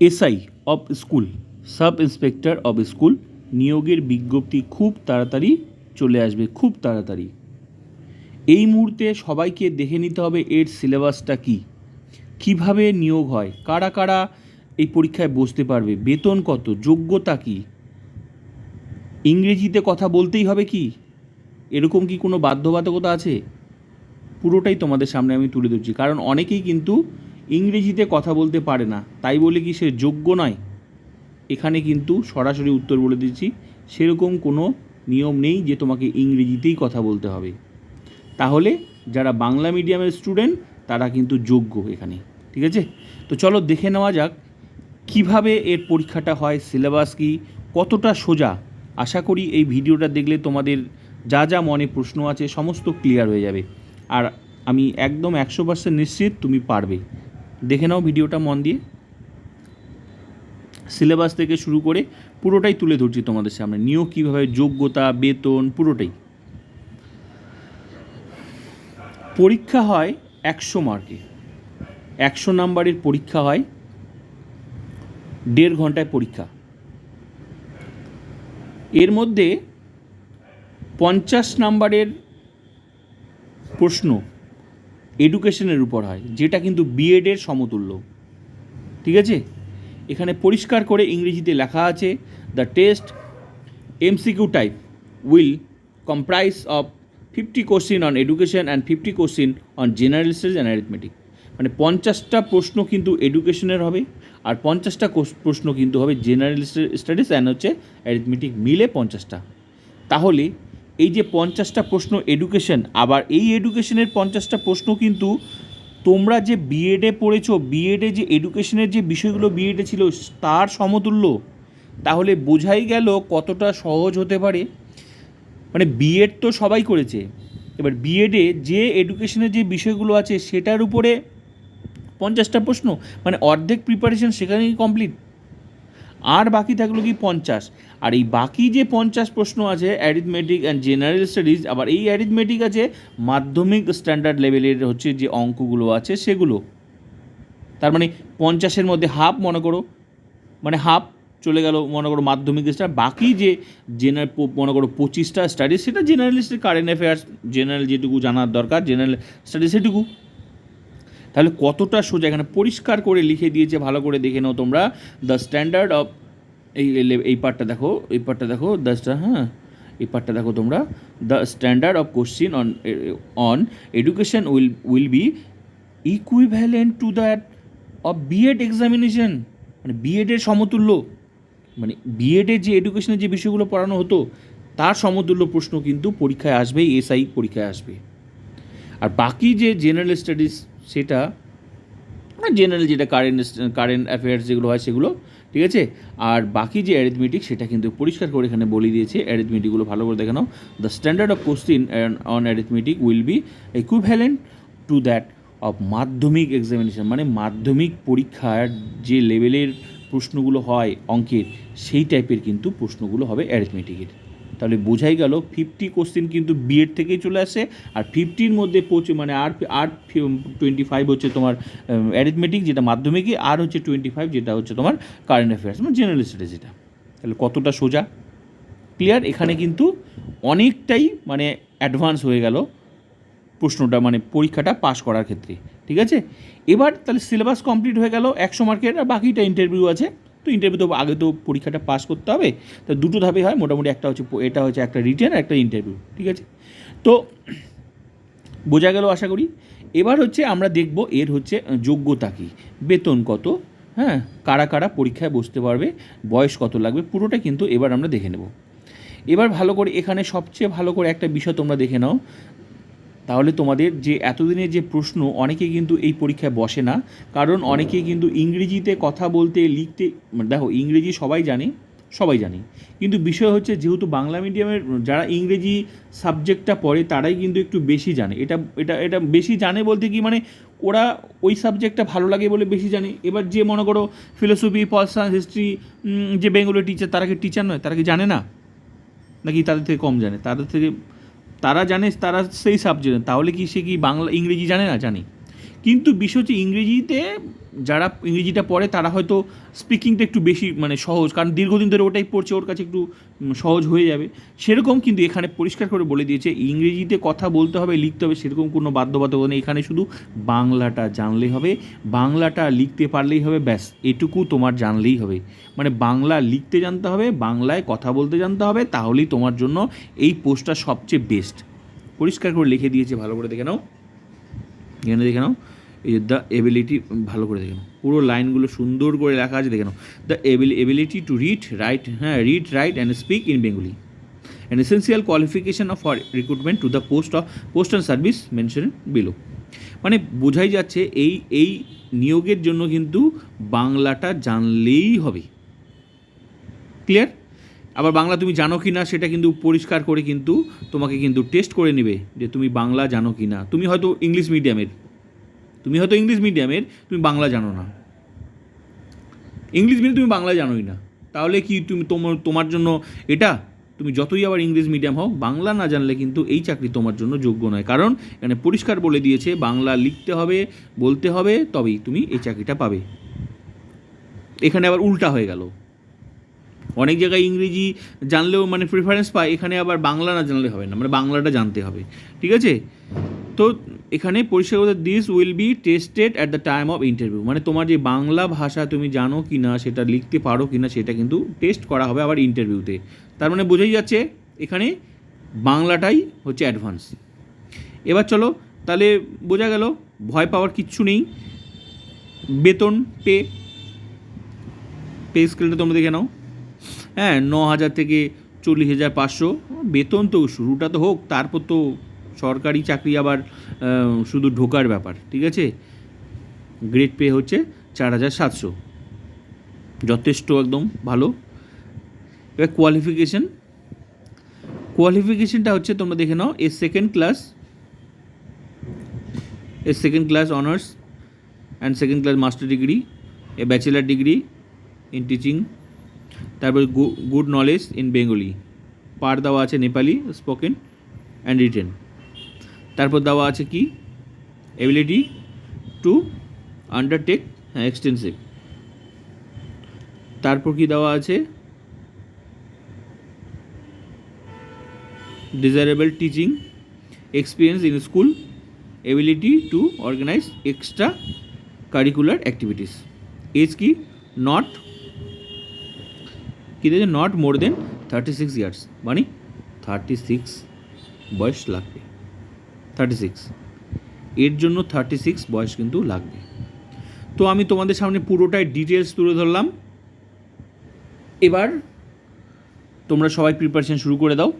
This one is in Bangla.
SI of school, sub inspector of school, নিয়োগের বিজ্ঞপ্তি খুব তাড়াতাড়ি চলে আসবে, খুব তাড়াতাড়ি। এই মুহূর্তে সবাইকে দেখে নিতে হবে এর সিলেবাসটা কি। কীভাবে নিয়োগ হয়, কারা কারা এই পরীক্ষায় বসতে পারবে, বেতন কত, যোগ্যতা কি, ইংরেজিতে কথা বলতেই হবে কি, এরকম কি কোনো বাধ্যবাধকতা আছে? পুরোটাই তোমাদের সামনে আমি তুলে ধরছি, কারণ অনেকেই কিন্তু ইংরেজিতে কথা বলতে পারে না, তাই বলে কি সে যোগ্য নয়? এখানে কিন্তু সরাসরি উত্তর বলে দিচ্ছি, সেরকম কোনো নিয়ম নেই যে তোমাকে ইংরেজিতেই কথা বলতে হবে। তাহলে যারা বাংলা মিডিয়ামের স্টুডেন্ট, তারা কিন্তু যোগ্য এখানে, ঠিক আছে? তো চলো দেখে নেওয়া যাক, কীভাবে এর পরীক্ষাটা হয়, সিলেবাস কি, কতটা সোজা? আশা করি এই ভিডিওটা দেখলে তোমাদের যা যা মনে প্রশ্ন আছে, সমস্ত ক্লিয়ার হয়ে যাবে। আর আমি একদম একশো পার্সেন্ট নিশ্চিত তুমি পারবে। দেখে নাও ভিডিওটা মন দিয়ে। সিলেবাস থেকে শুরু করে পুরোটাই তুলে ধরছি তোমাদের সামনে। নিয়োগ কীভাবে, যোগ্যতা, বেতন, পুরোটাই। পরীক্ষা হয় একশো মার্কে একশো নাম্বারের পরীক্ষা হয় দেড় ঘন্টায় পরীক্ষা। এর মধ্যে পঞ্চাশ নাম্বারের প্রশ্ন এডুকেশনের উপর হয়, যেটা কিন্তু বিএডের সমতুল্য। ঠিক আছে? এখানে পরিষ্কার করে ইংরেজিতে লেখা আছে the test MCQ type will comprise of fifty question on education and fifty question on general studies and arithmetic মানে পঞ্চাশটা প্রশ্ন কিন্তু এডুকেশনের হবে, আর পঞ্চাশটা প্রশ্ন কিন্তু হবে জেনারেল স্টাডিজ অ্যান্ড হচ্ছে অ্যারিথমেটিক মিলে পঞ্চাশটা। তাহলে এই যে পঞ্চাশটা প্রশ্ন এডুকেশন আবার এই এডুকেশনের পঞ্চাশটা প্রশ্ন কিন্তু তোমরা যে বিএডে পড়েছো বিএডে যে এডুকেশনের যে বিষয়গুলো বিএডে ছিল, তার সমতুল্য। তাহলে বোঝাই গেল কতটা সহজ হতে পারে। মানে বিএড তো সবাই করেছে। এবার বিএডে যে এডুকেশনের যে বিষয়গুলো আছে, সেটার উপরে পঞ্চাশটা প্রশ্ন মানে অর্ধেক প্রিপারেশন সেখানেই কমপ্লিট আর বাকি থাকল কি পঞ্চাশ? আর এই বাকি যে পঞ্চাশ প্রশ্ন আছে অ্যারিথমেটিক অ্যান্ড জেনারেল স্টাডিজ আবার এই অ্যারিথমেটিক আছে, মাধ্যমিক স্ট্যান্ডার্ড লেভেলের হচ্ছে যে অঙ্কগুলো আছে সেগুলো। তার মানে পঞ্চাশের মধ্যে হাফ মনে করো মানে হাফ চলে গেল মনে করো মাধ্যমিক স্টার বাকি যে জেনারেল মনে করো পঁচিশটা স্টাডিজ সেটা জেনারেলিস্টের কারেন্ট অ্যাফেয়ার্স জেনারেল যেটুকু জানার দরকার জেনারেল স্টাডিজ সেটুকু। তাহলে কতটা সোজা? এখানে পরিষ্কার করে লিখে দিয়েছে, ভালো করে দেখে নাও তোমরা। দ্য স্ট্যান্ডার্ড অফ এই এই- পার্টটা দেখো, এই পার্টটা দেখো দ্য হ্যাঁ এই পার্টটা দেখো তোমরা। The standard of question on on education will will be equivalent to that of BEd examination মানে বিএডের সমতুল্য। মানে বিএডের যে এডুকেশনের যে বিষয়গুলো পড়ানো হতো, তার সমতুল্য প্রশ্ন কিন্তু পরীক্ষায় আসবে এসআই পরীক্ষায় আসবে। আর বাকি যে জেনারেল স্টাডিজ সেটা জেনারেল যেটা কারেন্ট কারেন্ট অ্যাফেয়ার্স যেগুলো হয় সেগুলো, ঠিক আছে? আর বাকি যে অ্যারিথমেটিক সেটা কিন্তু পরিষ্কার করে এখানে বলে দিয়েছে অ্যারিথমেটিকগুলো ভালো করে দেখে নাও। The standard of question on arithmetic will be equivalent to that of Madhyamik examination মানে মাধ্যমিক পরীক্ষার যে লেভেলের প্রশ্নগুলো হয় অঙ্কের, সেই টাইপের কিন্তু প্রশ্নগুলো হবে অ্যারিথমেটিকের তাহলে বোঝাই গেল ফিফটি কোশ্চেন কিন্তু বিএড থেকেই চলে আসে আর ফিফটির মধ্যে পৌঁছে মানে আর আর টোয়েন্টি ফাইভ হচ্ছে তোমার অ্যারিথমেটিক যেটা মাধ্যমিকে আর হচ্ছে টোয়েন্টি ফাইভ যেটা হচ্ছে তোমার কারেন্ট অ্যাফেয়ার্স মানে জেনারেল স্টাডিজ যেটা। তাহলে কতটা সোজা? ক্লিয়ার এখানে কিন্তু অনেকটাই মানে অ্যাডভান্স হয়ে গেল প্রশ্নটা মানে পরীক্ষাটা পাশ করার ক্ষেত্রে, ঠিক আছে? এবার তাহলে সিলেবাস কমপ্লিট হয়ে গেল একশো মার্কের আর বাকিটা ইন্টারভিউ আছে। তো ইন্টারভিউ তো আগে তো পরীক্ষাটা পাস করতে হবে। তো দুটো ধাপে হয়, মোটামুটি একটা হচ্ছে এটা হচ্ছে একটা রিটেন একটা ইন্টারভিউ ঠিক আছে? তো বোঝা গেল আশা করি। এবার হচ্ছে আমরা দেখব এর হচ্ছে যোগ্যতা কী, বেতন কত হ্যাঁ? কারা কারা পরীক্ষায় বসতে পারবে, বয়স কত লাগবে, পুরোটা কিন্তু এবার আমরা দেখে নেব। এবার ভালো করে এখানে সবচেয়ে ভালো করে একটা বিষয় তোমরা দেখে নাও তাহলে তোমাদের যে এতদিনের যে প্রশ্ন, অনেকে কিন্তু এই পরীক্ষায় বসে না। কারণ অনেকে কিন্তু ইংরেজিতে কথা বলতে, লিখতে মানে দেখো, ইংরেজি সবাই জানে সবাই জানে। কিন্তু বিষয় হচ্ছে, যেহেতু বাংলা মিডিয়ামের যারা ইংরেজি সাবজেক্টটা পড়ে, তারাই কিন্তু একটু বেশি জানে। এটা এটা এটা বেশি জানে বলতে কি মানে ওরা ওই সাবজেক্টটা ভালো লাগে বলে বেশি জানে। এবার যে মনে করো ফিলোসফি পল সায়েন্স হিস্ট্রি যে বেঙ্গলি টিচার তারা কি টিচার নয়? তারা কি জানে না? নাকি তাদের থেকে কম জানে? তাদের থেকে তারা জানে তারা সেই সাবজেক্ট তাহলে কি সে কি বাংলা ইংরেজি জানে না? জানে। কিন্তু বিষয় হচ্ছে ইংরেজিতে যারা ইংরেজিটা পড়ে, তারা হয়তো স্পিকিংটা একটু বেশি মানে সহজ, কারণ দীর্ঘদিন ধরে ওটাই পড়ছে, ওর কাছে একটু সহজ হয়ে যাবে। সেরকম কিন্তু এখানে পরিষ্কার করে বলে দিয়েছে, ইংরেজিতে কথা বলতে হবে, লিখতে হবে, সেরকম কোনো বাধ্যবাধকতা নেই। এখানে শুধু বাংলাটা জানলেই হবে, বাংলাটা লিখতে পারলেই হবে, ব্যাস, এটুকু তোমার জানলেই হবে। মানে বাংলা লিখতে জানতে হবে, বাংলায় কথা বলতে জানতে হবে, তাহলেই তোমার জন্য এই পোস্টটা সবচেয়ে বেস্ট পরিষ্কার করে লিখে দিয়েছে, ভালো করে দেখে নাও। এখানে দেখে নাও। এই যে দ্য এবিলিটি ভালো করে দেখে নাও। পুরো লাইনগুলো সুন্দর করে লেখা আছে, দেখে নাও। The ability to read write হ্যাঁ read write and speak in Bengali an essential qualification of for recruitment to the post of post and service mention below মানে বোঝাই যাচ্ছে এই এই নিয়োগের জন্য কিন্তু বাংলাটা জানলেই হবে। ক্লিয়ার আবার বাংলা তুমি জানো কি না সেটা কিন্তু পরিষ্কার করে কিন্তু তোমাকে কিন্তু টেস্ট করে নেবে যে তুমি বাংলা জানো কি না তুমি হয়তো ইংলিশ মিডিয়ামের তুমি হয়তো ইংলিশ মিডিয়ামের, তুমি বাংলা জানো না। ইংলিশ মিডিয়াম তুমি বাংলা জানোই না। তাহলে কি তুমি তোমার তোমার জন্য এটা? তুমি যতই আবার ইংলিশ মিডিয়াম হও বাংলা না জানলে কিন্তু এই চাকরি তোমার জন্য যোগ্য নয়। কারণ এখানে পরিষ্কার বলে দিয়েছে, বাংলা লিখতে হবে, বলতে হবে, তবেই তুমি এই চাকরিটা পাবে। এখানে আবার উল্টা হয়ে গেল। অনেক জায়গায় ইংরেজি জানলেও মানে প্রিফারেন্স পায়, এখানে আবার বাংলা না জানলে হবে না। মানে বাংলাটা জানতে হবে। ঠিক আছে? তো এখানে পরিষ্কার করে this will be tested at the time of interview মানে তোমার যে বাংলা ভাষা তুমি জানো কি না সেটা লিখতে পারো কি না সেটা কিন্তু টেস্ট করা হবে আবার ইন্টারভিউতে তার মানে বোঝাই যাচ্ছে, এখানে বাংলাটাই হচ্ছে অ্যাডভান্স এবার চলো, তাহলে বোঝা গেল, ভয় পাওয়ার কিচ্ছু নেই। বেতন পে পে স্কেলটা তোমরা দেখে নাও। হ্যাঁ ন হাজার থেকে চল্লিশ হাজার পাঁচশো। বেতন তো শুরুটা তো হোক, তারপর তো সরকারি চাকরি আবার শুধু ঢোকার ব্যাপার, ঠিক আছে? গ্রেড পে হচ্ছে চার হাজার সাতশো। যথেষ্ট একদম ভালো। এবার কোয়ালিফিকেশন কোয়ালিফিকেশনটা হচ্ছে, তোমরা দেখে নাও, a second class a second class honours and second class master degree a bachelor degree in teaching তারপর গুড নলেজ ইন বেঙ্গলি পার দেওয়া আছে নেপালি স্পোকেন অ্যান্ড রিটেন তারপর দেওয়া আছে কি? এবিলিটি টু আন্ডারটেক হ্যাঁ এক্সটেন্সিভ তারপর কি দেওয়া আছে? Desirable teaching experience in school ability to organise extra curricular activities age কি? নট কী দিয়েছে? Not more than thirty six years মানে থার্টি সিক্স বয়স লাগবে। থার্টি সিক্স এর জন্য থার্টি সিক্স বয়স কিন্তু লাগবে। তো আমি তোমাদের সামনে পুরোটাই ডিটেলস তুলে ধরলাম। এবার তোমরা সবাই প্রিপারেশন শুরু করে দাও।